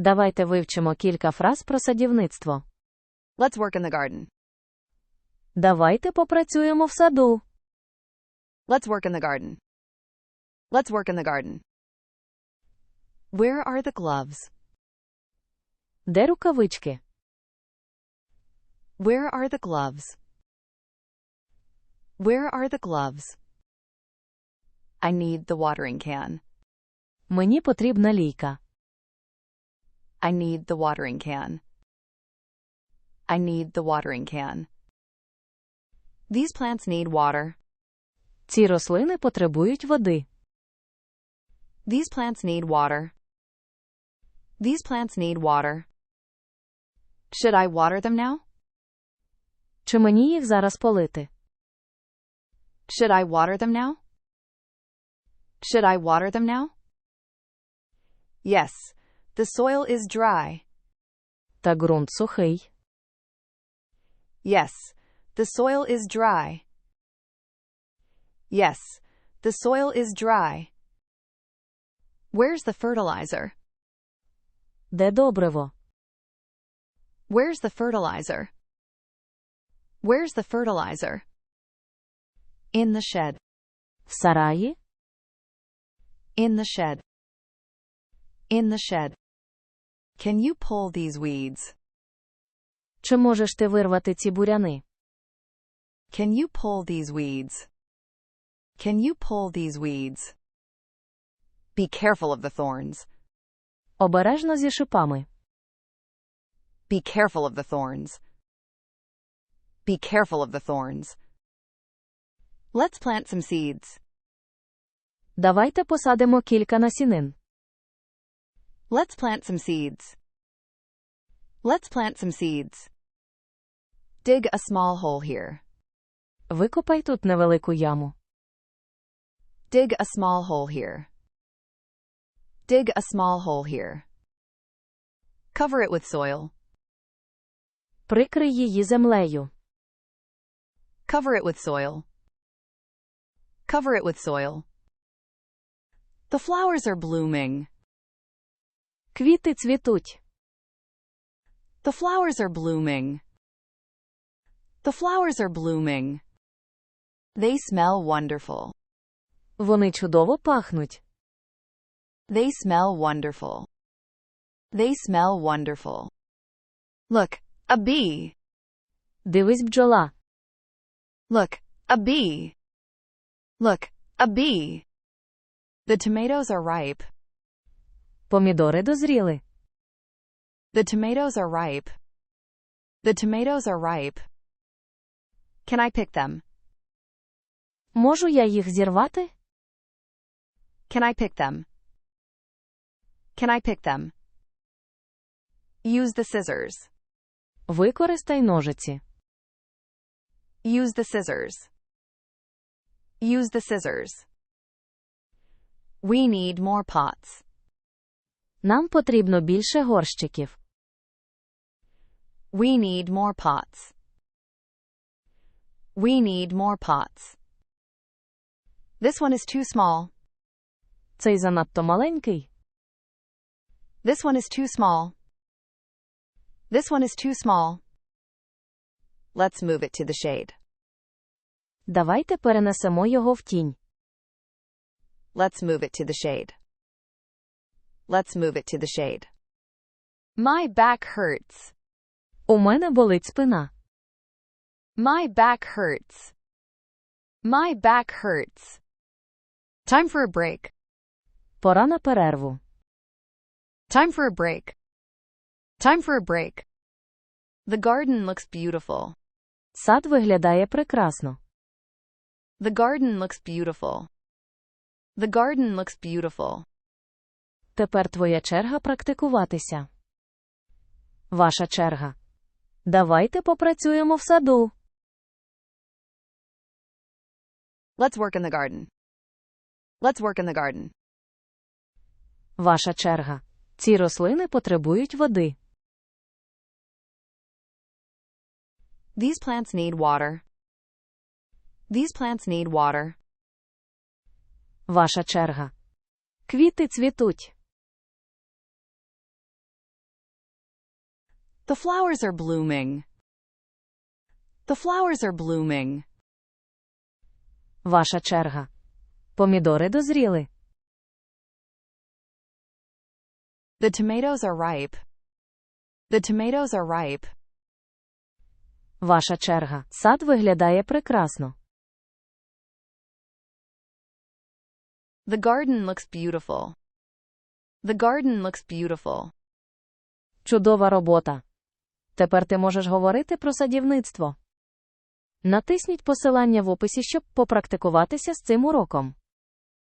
Давайте вивчимо кілька фраз про садівництво. Let's work in the garden. Давайте попрацюємо в саду. Let's work in the garden. Let's work in the garden. Where are the gloves? Де рукавички? Where are the gloves? Where are the gloves? I need the watering can. Мені потрібна лійка. I need the watering can. I need the watering can. These plants need water. Ці рослини потребують води. These plants need water. These plants need water. Should I water them now? Чи мені їх зараз полити? Should I water them now? Should I water them now? Yes, the soil is dry. Та ґрунт сухий. Yes, the soil is dry. Yes, the soil is dry. Where's the fertilizer? Де добриво? Where's the fertilizer? Where's the fertilizer? In the shed. В сараї? In the shed. In the shed. Can you pull these weeds? Чи можеш ти вирвати ці буряни? Can you pull these weeds? Can you pull these weeds? Be careful of the thorns. Обережно зі шипами. Be careful of the thorns. Be careful of the thorns. Let's plant some seeds. Давайте посадимо кілька насінин. Let's plant some seeds. Let's plant some seeds. Dig a small hole here. Викопай тут невелику яму. Dig a small hole here. Dig a small hole here. Cover it with soil. Прикрий її землею. Cover it with soil. Cover it with soil. The flowers are blooming. Квіти цвітуть. The flowers are blooming. The flowers are blooming. They smell wonderful. Вони чудово пахнуть. They smell wonderful. They smell wonderful. Look, a bee. Дивись бджола. Look, a bee. Look, a bee. The tomatoes are ripe. Помідори дозріли. The tomatoes are ripe. The tomatoes are ripe. Can I pick them? Можу я їх зірвати? Can I pick them? Can I pick them? Use the scissors. Використай ножиці. Use the scissors. Use the scissors. We need more pots. Нам потрібно більше горщиків. We need more pots. We need more pots. This one is too small. Цей занадто маленький. This one is too small. This one is too small. Let's move it to the shade. Давайте перенесемо його в тінь. Let's move it to the shade. Let's move it to the shade. My back hurts. У мене болить спина. My back hurts. My back hurts. Time for a break. Пора на перерву. Time for a break. Time for a break. The garden looks beautiful. Сад виглядає прекрасно. The garden looks beautiful. The garden looks beautiful. Тепер твоя черга практикуватися. Ваша черга. Давайте попрацюємо в саду. Let's work in the garden. Let's work in the garden. Ваша черга. Ці рослини потребують води. These plants need water. These plants need water. Ваша черга. Квіти цвітуть. The flowers are blooming. The flowers are blooming. Ваша черга. Помідори дозріли. The tomatoes are ripe. The tomatoes are ripe. Ваша черга. Сад виглядає прекрасно. The garden looks beautiful. The garden looks beautiful. Чудова робота. Тепер ти можеш говорити про садівництво. Натисніть посилання в описі, щоб попрактикуватися з цим уроком.